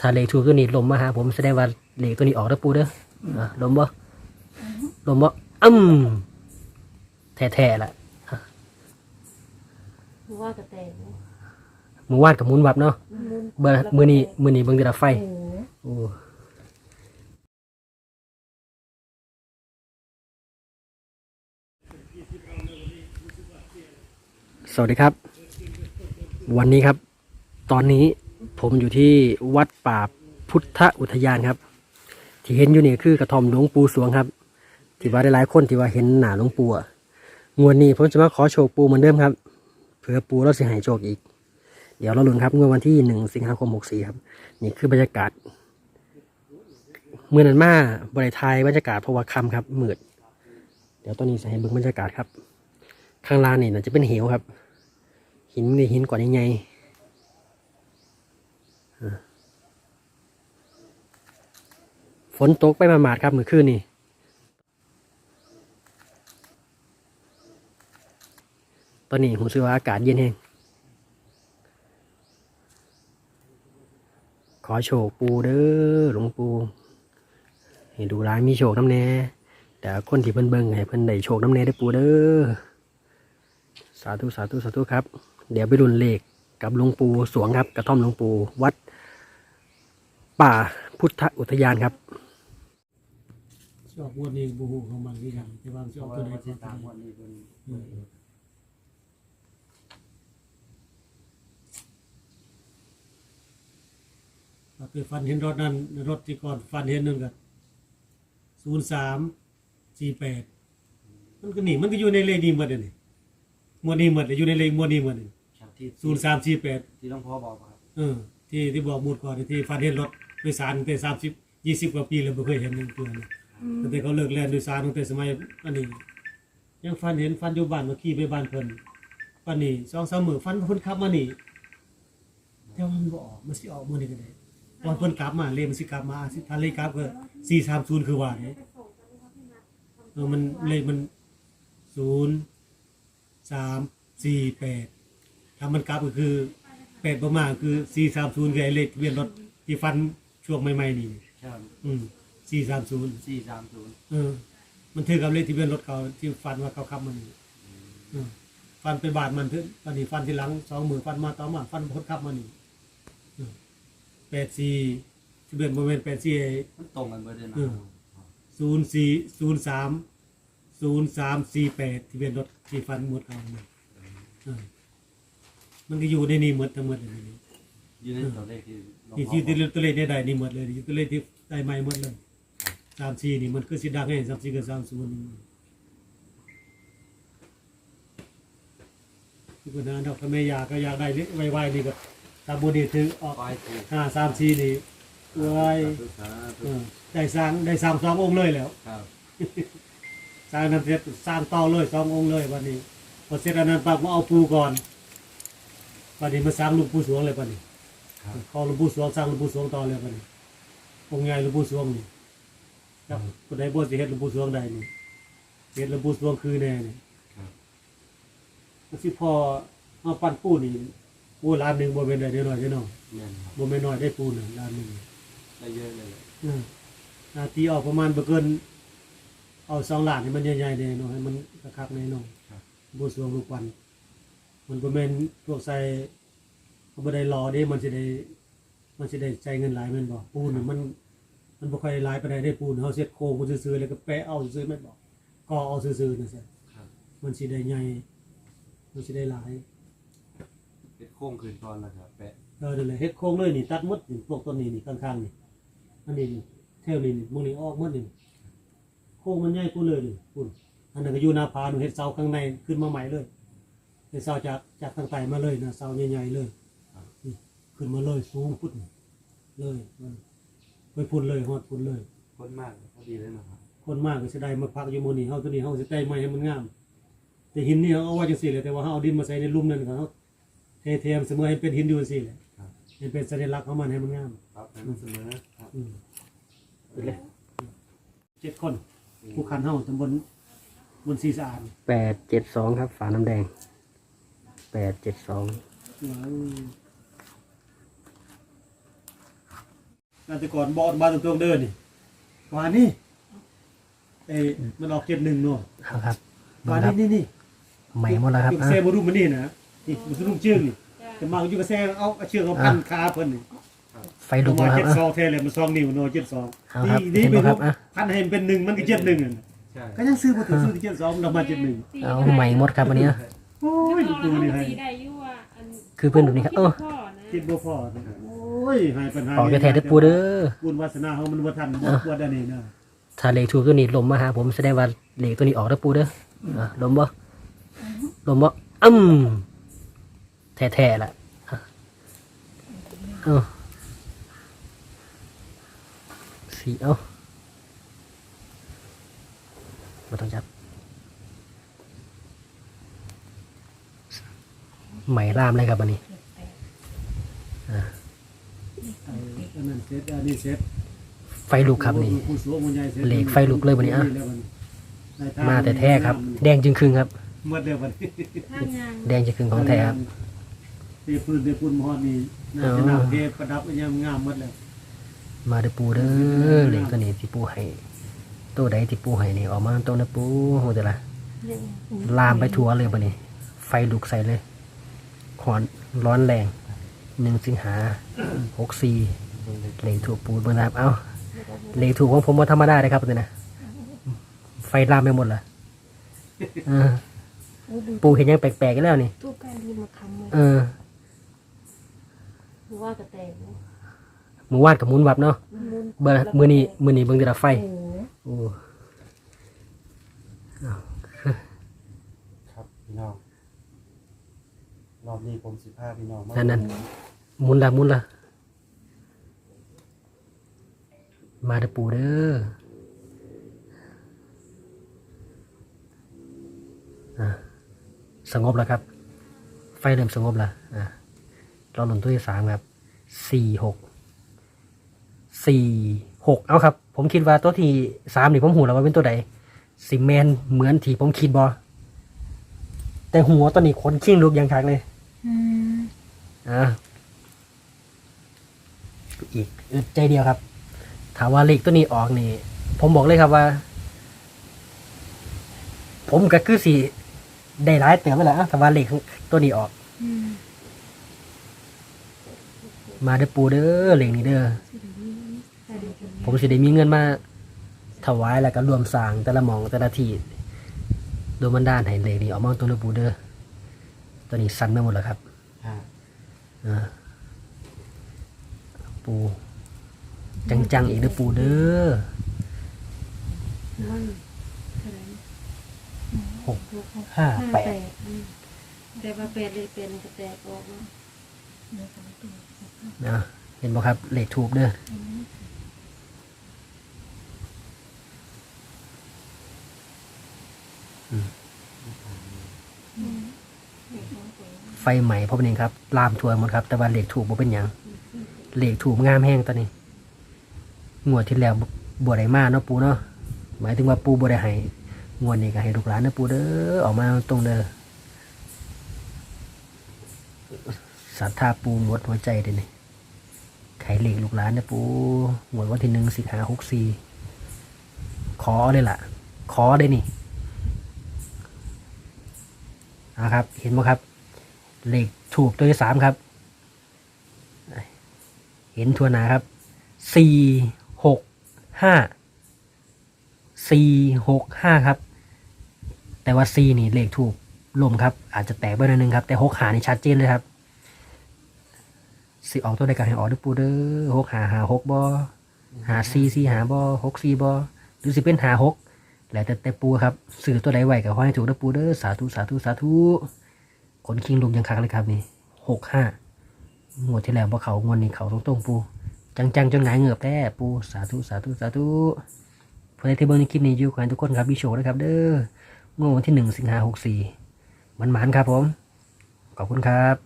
ถ้าเลขถูกตัวนี้ลมมาหาผมแสดงว่าเลขตัวนี้ออกแล้วปูเด้ออะลมบ่ลมบ่อืมแท้ๆล่ะรู้ว่ากระแตงมือวาดกับหมุนวับเนาะมุนเบอร์มือนี้มือนี้เบิ่งแต่ละไฟ โอ้โหโอ้สวัสดีครับ วันนี้ครับ ตอนนี้ ผมอยู่ที่วัดป่าพุทธอุทยานครับ ที่เห็นอยู่นี่คือกระท่อมหลวงปู่สวงครับที่ว่าได้หลายคนที่ว่าเห็นหนาหลวงปู่งวดนี้ผมจะมาขอโชคปู่เหมือนเดิมครับ เผื่อปู่เราสิให้โชคอีก เดี๋ยวเราลุ้นครับงวดวันที่หนึ่งสิงหาคมหกสี่ครับ นี่คือบรรยากาศเมื่อนั้นมาบริทยบรรยากาศเพราะว่าคำครับมืดเดี๋ยวตอนนี้จะให้เบิ่งบรรยากาศครับ ข้างล่างนี่น่าจะเป็นเหวครับ หินนี่หินกว่าใหญ่ๆอ่า ฝนตกไปมาหมาดครับเมื่อคืนนี่ตอนนี้ผมซื้อว่าอากาศเย็นแห้งขอโชคปูเด้อหลวงปูให้ดูร้ายมีโชคน้ำแน่แต่คนที่เพิ่นเบิ่งให้เพิ่นได้โชคน้ำแน่ได้ปูเด้อสาธุสาธุสาธุครับ เดี๋ยวไปรุนเลขกับหลวงปู่สวงครับกระท่อมหลวงปู่วัด ป่าพุทธอุทยานครับชอบงวดนี้บูฮูของมันที่ยังแต่ว่าชอบตัวไหนที่ตามวันนี้เป็นไปฟันเห็นรถนั้น รถที่ก่อนฟันเห็นนั่นกันศูนย์สามสี่แปดมันก็หนีมันก็อยู่ในเลขนี้หมดเลยนี่หมวดนี้หมดเลยอยู่ในเลขหมวดนี้หมดเลยครับที่ศูนย์สามสี่แปดที่หลวงพ่อบอกครับเออที่ที่บอกหมุดก่อนที่ฟันเห็นรถ โดยสารตั้งแต่สามสิบยี่สิบกว่าปีแล้วไม่เคยเห็นนึงตัวนะตั้งแต่เขาเลิกแล่นโดยสารตั้งแต่สมัยอันนี้ ยังฟันเห็นฟันอยู่บ้านเมื่อกี้ไปบ้านเพิ่นปันนี้สองสามมือฟันเพิ่นขับมานี่แต่ว่ามันบ่ออกมันสิออกมื้อนี้ก็ได้ตอนเพิ่นกลับมาเลขมันสิกลับมาสิถ้าเลขกลับก็430คือว่าเด้เออมันเลขมัน0 3 4 8ถ้ามันกลับก็คือ8บ่มาคือ430คือไอ้เลขทะเบียนรถที่ฟัน ช่วงใหม่ๆนี่ครับอืม430สี่สามศูนย์เออ มันถือกับเลขที่เป็นรถเขาที่ฟันว่าเขาขับมันเออฟันไปบาดมันถึงตอนนี้ฟันทีหลังสองมือฟันมาต่อมาฟันคนขับมันนี่แปดสี่ที่เป็นโมเมนต์แปดสี่มันตรงกันเบอร์เดนเออศูนย์สี่ศูนย์สามศูนย์สามสี่แปดที่เป็นรถที่ฟันหมดเขาเนี่ยเออมันก็อยู่ในนี่หมดทั้งหมดเลยนี่ อยู่ในตัวเลขที่หลวงที่พ่อที่บที่อกตัวเลขได้ใดนี่หมดเลยที่ตัวเลขที่ได้ใหม่หมดเลยสามสี่นี่มันคือสิดังให้สามสี่กับสามศูนย์ทุกคนนะดอกทำไมอยากก็อยากได้นี่ไวๆนี่ก็ตามบุญนี่ถือออกไปถูกห้าสามสี่นี่ไว้สาธุเออได้สร้างได้สร้างสององค์เลยแล้ว ครับสร้างนั้นเสร็จสร้างต่อเลยสององค์เลยวันนี้พอเสร็จอันนั้นปั๊บมาเอาปูก่อนวันนี้มาสร้างหลูกปูสวงเลยวันนี้ ครับขอหลวงปู่สวงสร้างหลวงปู่สวงต่อเลยวันนี้องค์ใหญ่หลวงปู่สวงนี่ครับคนใดบ่สิเฮ็ดหลวงปู่สวงใดนี่เฮ็ดหลวงปู่สวงคือแน่นี่ครับมันสิพอเอาปั้นปูนี่ปูล้านหนึงบ่แม่นได้น้อยๆเด้อเนาะเงินครับบ่แม่นน้อยได้ปูน่ะล้านหนึงได้เยอะเลยเออนาทีออกประมาณบ่เกิน เอาสองล้านให้มันใหญ่ๆแน่เนาะให้มันคักๆแน่เนาะครับบูสวงลูกวัน มันบ่แม่นพวกใส่เขา บ่ได้รอเด้มันสิได้ มันสิได้ใจายเงินหลายแม่นบ่ปูนน่ะมัน มันบ่ค่อยหลายปานใดได้ปูนเฮาเซ็ตโครงกูซื่อๆแล้วก็แปะเอาซื่อๆแม่นบ่ก่อเอาซื่อๆนั่นซะครับมันสิได้ใหญ่มันสิได้หลาย เป็นโค้งคืนตอนนะครับแปะเออนั่นแหละเฮ็ดโครงเลยนี่ตัดหมดนี่พวกต้นนี้นี่ข้างๆนี่อันนี้นี่แถวนี้นี่มองนี้ออกหมดนี่โครงมันใหญ่กูเลยนี่ปุ่นอันนั้นก็อยู่หน้าผาหนูเฮ็ดเสาข้างในขึ้นมาใหม่เลยเฮ็ดเสาจากจากทางใต้มาเลยนะเสาใหญ่ๆเลยนี่ ขึ้นมาเลยสูงพุดนี่เลยเออไปพุ่นเลยฮอดพุ่นเลย คนมากพอดีเลยนะครับคนมากก็สิได้มาพักอยู่หมื้นี้เฮาตัวนี้เฮาสิได้ไม้ให้มันงาม แต่หินนี่เฮาเอาไว้จังซี่แหละแต่ว่าเฮาเอาดินมาใส่ในหลุมนั่นก็เฮาเทเทมเสมอให้เป็นหินอยู่จังซี่แหละครับให้เป็นสัญลักษณ์ของมันให้มันงาม ครับให้มันเสมอครับอืมเจ็ดคนผู้คันเฮาตำบลบนสีสะอาดแปดเจ็ดสองครับ ฝาน้ำแดงแปดเจ็ดสองว้าว นั่นแต่ก่อนบอกบ้านตรงๆเดินนี่วานนี่เอ้ยมันออกเจ็ดหนึ่งเนาะเอาครับวานครันี่บนี่นี่ใหม่หมดแล้วครับอยู่อะแซ่บรุมมันนี่นะนี่มันรุมเชือกนี่แต่มาอยู่กับแซ่เอาเอาเชือกเอาพันขาเพิ่นนี่ไฟลุกมาแล้วคเจ็รับดอะซองแท้เลยมันซองนิ้วเนาะเจ็ดซองเอาครับนี่เห็นเป็บ่นครับอะพันให้มันเป็นหนึ่งมันก็เจ็ดหนึ่งอะใช่ก็ยังซื้อบ่ถึงซื้อที่เจ็ดสองมันออกมาเจ็ดหนึ่งเอาใหม่หมดครับอันนี้อะโอ้ยดูนี่ให้สีได้อยู่ว่าอันคือเพื่อนแบบนี้ครับเออพ่อนะคิดบ่พอ นะโอ้ยให้ปัญหาออกแท้ๆเด้อปูเด้อ บุญวาสนาเขามันบ่ทันบ่บ่ได้นี่นะถ้าเลขถูกตัวนี้ลมมาหาผมแสดงว่าเลขตัวนี้ออกแล้วปูเด้ออะลมบ่ลมบ่อืมแท้ๆล่ะอะเอาสี่เอาไม่ต้องจับไหมล่ามเลยครับอันนี้ ไอ้ อันนั้นเสร็จอันนี้เสร็จไฟลุกครับนี่ ผู้สูงผู้ใหญ่สร็จเหล็กไฟลุกเลยวันนี้อะแล้วในทงมาแต่แท้ครับ แดงจึงครึ่งครับ หมดเดียววันนี้ข้างงานแดงจึงครึ่งของแท้ครับ เทพื้นเทพื้นมอดนี่น่าจะอ๋อน่าเทประดับอันยังงามหมดแล้วมาเด้อปูเด้อเหล็กตัวนี้ที่ปูให้ตัวใดที่ปูให้นี่ออกมาตัวนะปูโหแต่ละลามไปทั่วเลยปะนี่ไฟลุกใส่เลยขอนร้อนแรงหนึ่งสิงหาหกสี่ เหล็กถูกปูเบิ่งนะครับเอ้าเหล็กถูกของผมว่าธรรมดาเลยครับนี่นะไฟลามไปหมดละเออปูเห็นยังแปลกๆกันแล้วนี่ทุกการที่มาคำเลยเออว่ากระแตกเนอะหมูวาดกับหมุนวับเนาะมันมุนเบอร์มือนี้มือนี้เบิ่งแต่ละไฟโอ้โหโอ้ครับพี่น้องรอบนี้ผมสิพาพี่น้องมานั่นนั่นหมุนละหมุนละ มาเด้อปูเด้ออะสงบแล้วครับ ไฟเริ่มสงบแล้วอะเราหนุนตัวที่สามครับสี่หกสี่หกเอาครับ ผมคิดว่าตัวที่สามนี่ผมหูแล้วว่าเป็นตัวใดสิแมนเหมือนที่ผมคิดบอแต่หัวตัวนี้ขนขิ้งลุกยังคักเลยอืมอะอีกอึดใจเดียวครับ ถามว่าเลขตัวนี้ออกนี่ ผมบอกเลยครับว่า ผมก็คือสีได้ร้ายเตือนไปแล้วแต่ว่าเลขตัวนี้ออกอืมมาเด้อปูเด้อเลขนี้เด้อใส่ดีกันผมสิได้มีเงินมาถวายแล้วก็รวมสร้างแต่ละหมองแต่ละที่โดยมันด้านให้เลขนี้ออกมาตัวเด้อปูเด้อตัวนี้สั้นไปหมดแล้วครับอ่าอ่าปู จังๆอีกเด้อปูเด้อมันเท่าไหร่หกห้าแปดอืมแต่ว่าแปดเลยเป็นกระแตกออกเนาะนะเห็นบ่ครับเลขถูกเด้ออืมไฟใหม่พบเป็นเองครับลามทัวหมดครับ แต่ว่าเลขถูกบ่เป็นหยังเลขถูกงามแห้งตอนนี้ งวดที่แล้วบ่ได้มาเนาะปูเนาะหมายถึงว่าปูบ่ได้ให้งวดนี้ก็ให้ลูกหลานนะปูเด้อออกมาตรงเด้อศรัทธาปูหมดหัวใจเด้อนี่ไขเหล็กลูกหลานนะปูหมวดวันที่หนึ่งสิงหาหกสี่ขอเลยล่ะ ขอได้นี่นะครับ เห็นไหมครับเหล็กถูกตัวที่สามครับ เห็นทัวนาครับสี่ หกห้าสี่หกห้าครับ แต่ว่าซีนี่เลขถูกลมครับ อาจจะแตกไปหน่อยนึงครับ แต่หกหานี่ชัดเจนเลยครับสิออกตัวใดกันให้ออกเด้วยปูเด้อหกหาหาหกบอหาซีซีหาบอหกซีบอหรือสิเป็นหาหกแล้วแต่แต่ปูครับสื่อตัวใดไหวกับห้อยถูกเด้อปูเด้อสาธุสาธุสาธุขนคิงลุมยังคักเลยครับนี่หกห้างวดที่แล้วพอเขางวดนี้เขาตรงตรงปู จังจังๆจนหงายเหงือบแท้ปูสาธุสาธุสาธุเพื่อที่เบิ้งในคลิปนี้อยู่ขอให้ทุกคนครับมีโชคนะครับ เด้องวดวันที่หนึ่งสิงหาหกสี่มันหมานๆครับผม ขอบคุณครับ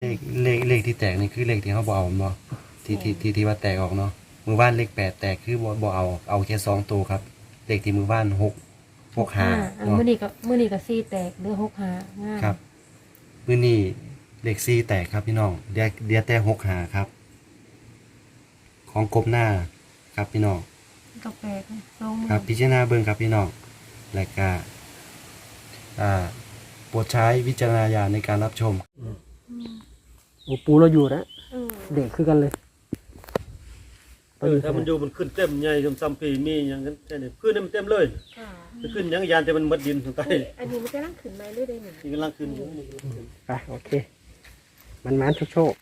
เลขเลขเลขที่แตกนี่คือเลขที่เขาบอเอาเนาะที่ที่ที่ที่ว่าแตกออกเนาะมือบ้านเลขแปดแตกคือบอบเอาเอาแค่สองตัวครับ เลขที่มือบ้านหกหกหาอะเนาะ มื่อนี้ก็มื่อนี้ก็ซี่แตกเหลือหกหาง่าย ครับ มือนี่ เลขสี่แตกครับพี่น้องเดียเดียแต่หกหาครับ ของกบหน้าครับพี่น้องก็แปดนะสองมือครับพิจารณาเบิ่งครับพี่น้องและก็อ่าโปรดใช้วิจารณญาณในการรับชมโอ้ปูเราอยู่นะเออเด็กคือกันเลยเออถ้ามันอยู่มันขึ้นเต็มใหญ่ซ้ำๆปีมีอย่างนั้นแค่นี้ขึ้นนี่มันเต็มเลยค่ะจะขึ้นหยังยานแต่มันหมดดินทั้งใต้อันนี้มันจะนั่งขึ้นไหมหรือได้หนึ่งนี่กำลังขึ้นอยู่ไปโอเค มันมันโชคโชค